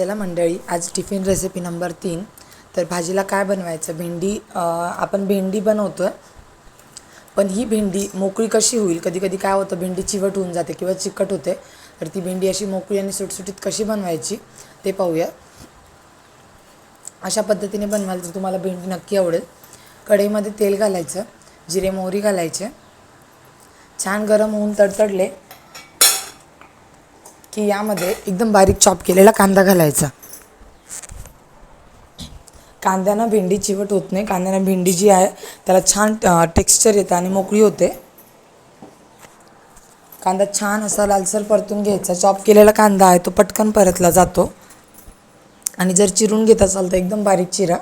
चला मंडळी आज टिफिन रेसिपी नंबर तीन. तर भाजीला काय बनवायचं? भेंडी आपण भेंडी बनवतो आहे पण ही भेंडी मोकळी कशी होईल? कधी कधी काय होतं भेंडी चिवट होऊन जाते किंवा चिकट होते. तर ती भेंडी अशी मोकळी आणि सुटसुटीत कशी बनवायची ते पाहूया. अशा पद्धतीने बनवाल तर तुम्हाला भेंडी नक्की आवडेल. कढईमध्ये तेल घालायचं जिरे मोहरी घालायचे. छान गरम होऊन तडतडले की यामध्ये एकदम बारीक चॉप केलेला कांदा घालायचा. कांद्यानं भेंडी चिवट होत नाही. कांद्यानं भेंडी जी आहे त्याला छान टेक्स्चर येतं आणि मोकळी होते. कांदा छान असा लालसर परतून घ्यायचा. चॉप केलेला कांदा आहे तो पटकन परतला जातो. आणि जर चिरून घेत असाल तर एकदम बारीक चिरा.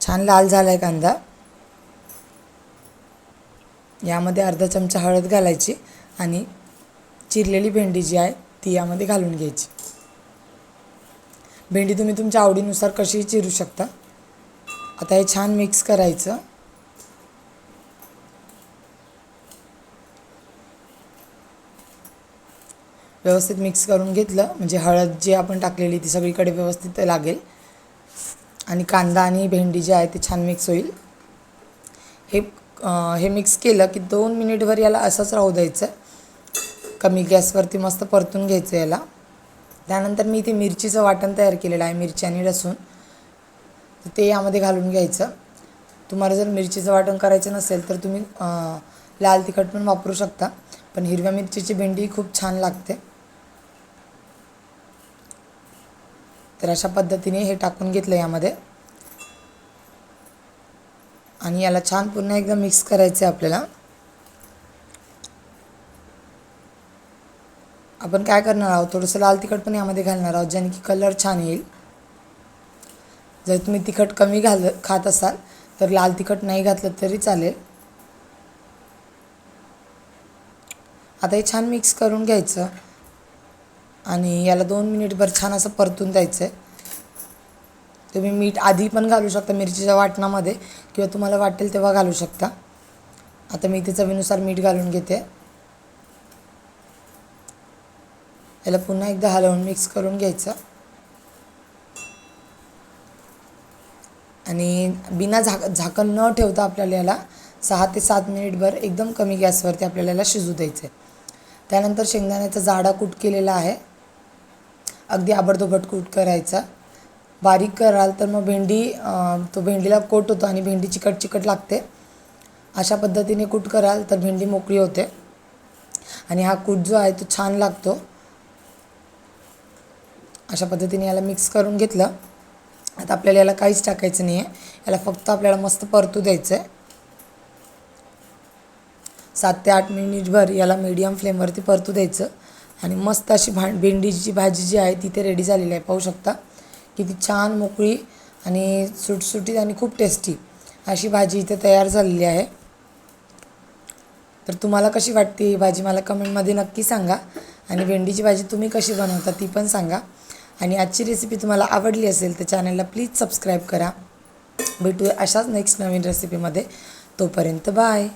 छान लाल झाला आहे कांदा. यामध्ये अर्धा चमचा हळद घालायची आणि चिरलेली भेंडी जी आहे ती यामध्ये घालून घ्यायची. भेंडी तुम्ही तुमच्या आवडीनुसार कशीही चिरू शकता? आता हे छान मिक्स करायचं. व्यवस्थित मिक्स करून घेतलं म्हणजे हळद जी आपण टाकलेली ती सगळीकडे व्यवस्थित लागेल. आणि कांदा आणि भेंडी जी आहे ते छान मिक्स होईल. हे हे मिक्स केलं की दोन मिनिटभर याला असंच राहू द्यायचं. कमी गॅसवरती मस्त परतून घ्यायचं याला. त्यानंतर मी इथे मिरचीचं वाटण तयार केलेलं आहे मिरची आणि लसूण. तर ते यामध्ये घालून घ्यायचं. तुम्हाला जर मिरचीचं वाटण करायचं नसेल तर तुम्ही लाल तिखट पण वापरू शकता. पण हिरव्या मिरचीची भेंडी खूप छान लागते. तर अशा पद्धतीने हे टाकून घेतलं यामध्ये. आणि याला छान पुन्हा एकदा मिक्स करायचं आहे आपल्याला. आपण काय करणार आहोत? थोडंसं लाल तिखट पण यामध्ये घालणार आहोत ज्याने की कलर छान येईल. जर तुम्ही तिखट कमी घाल खात असाल तर लाल तिखट नाही घातलं तरी चालेल. आता हे छान मिक्स करून घ्यायचं. आणि याला दोन मिनिटभर छान असं परतून द्यायचं आहे तुम्ही मीठ आधी पण घालू शकता मिरचीच्या वाटणामध्ये किंवा तुम्हाला वाटेल तेव्हा घालू शकता. आता मी इथे चवीनुसार मीठ घालून घेते. याला पुन्हा एकदा हलवून मिक्स करून घ्यायचं. आणि बिना झाक झाकण न ठेवता आपल्याला याला सहा ते सात मिनिटभर एकदम कमी गॅसवरती आपल्याला याला शिजू द्यायचं आहे त्यानंतर शेंगदाण्याचा जाडा कूट केलेला आहे. अगदी आबडधोबड कूट करायचा. बारीक कराल तर मग भेंडी तो भेंडीला कोट होतो आणि भेंडी चिकट चिकट लागते. अशा पद्धतीने कूट कराल तर भेंडी मोकळी होते. आणि हा कूट जो आहे तो छान लागतो. अशा पद्धतीने याला मिक्स करून घेतलं. आता आपल्याला याला काहीच टाकायचं नाही आहे याला फक्त आपल्याला मस्त परतू द्यायचं आहे सात ते आठ मिनिटभर याला मीडियम फ्लेमवरती परतू द्यायचं. आणि मस्त अशी भा भेंडीची भाजी जी आहे ती ते रेडी झालेली आहे. पाहू शकता. किती छान मोकळी आणि सुटसुटीत आणि खूप टेस्टी अशी भाजी इथे तयार झालेली आहे. तर तुम्हाला कशी वाटते ही भाजी? मला कमेंटमध्ये नक्की सांगा. आणि भेंडीची भाजी तुम्ही कशी बनवता ती पण सांगा. आणि आजची रेसिपी तुम्हाला आवडली असेल तर चॅनलला प्लीज सबस्क्राईब करा. भेटूया अशाच नेक्स्ट नवीन रेसिपीमध्ये तोपर्यंत बाय